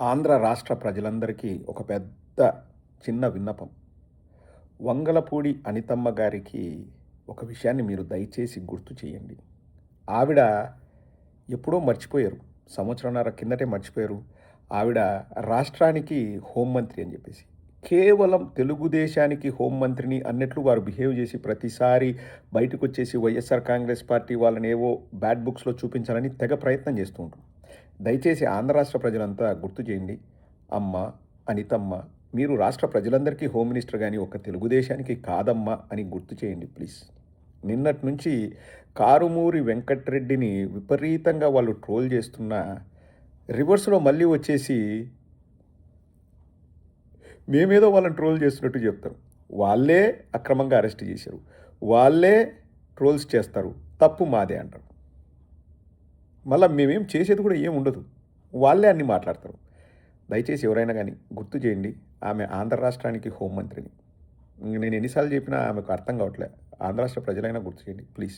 ఆంధ్ర రాష్ట్ర ప్రజలందరికీ ఒక పెద్ద చిన్న విన్నపం. వంగలపూడి అనితమ్మ గారికి ఒక విషయాన్ని మీరు దయచేసి గుర్తు చేయండి. ఆవిడ ఎప్పుడో మర్చిపోయారు. సంవత్సరంన్నర కిందటే మర్చిపోయారు. ఆవిడ రాష్ట్రానికి హోంమంత్రి అని చెప్పేసి కేవలం తెలుగుదేశానికి హోంమంత్రిని అన్నట్లు వారు బిహేవ్ చేసి ప్రతిసారి బయటకు వచ్చేసి వైఎస్ఆర్ కాంగ్రెస్ పార్టీ వాళ్ళని ఏవో బ్యాడ్ బుక్స్లో చూపించాలని తెగ ప్రయత్నం చేస్తూ ఉంటారు. దయచేసి ఆంధ్ర రాష్ట్ర ప్రజలంతా గుర్తు చేయండి. అమ్మ అనితమ్మ మీరు రాష్ట్ర ప్రజలందరికీ హోమ్ మినిస్టర్ కానీ ఒక తెలుగుదేశానికి కాదమ్మా అని గుర్తు చేయండి ప్లీజ్. నిన్నటి నుంచి కారుమూరి వెంకట్రెడ్డిని విపరీతంగా వాళ్ళు ట్రోల్ చేస్తున్న రివర్స్లో మళ్ళీ వచ్చేసి మేమేదో వాళ్ళని ట్రోల్ చేస్తున్నట్టు చెప్తారు. వాళ్ళే అక్రమంగా అరెస్ట్ చేశారు. వాళ్ళే ట్రోల్స్ చేస్తారు. తప్పు మాదే అంటారు. మళ్ళీ మేమేం చేసేది కూడా ఏం ఉండదు. వాళ్ళే అన్ని మాట్లాడతారు. దయచేసి ఎవరైనా కానీ గుర్తు చేయండి ఆమె ఆంధ్ర రాష్ట్రానికి హోంమంత్రిని. నేను ఎన్నిసార్లు చెప్పినా ఆమెకు అర్థం కావట్లే. ఆంధ్ర రాష్ట్ర ప్రజలైనా గుర్తు చేయండి ప్లీజ్.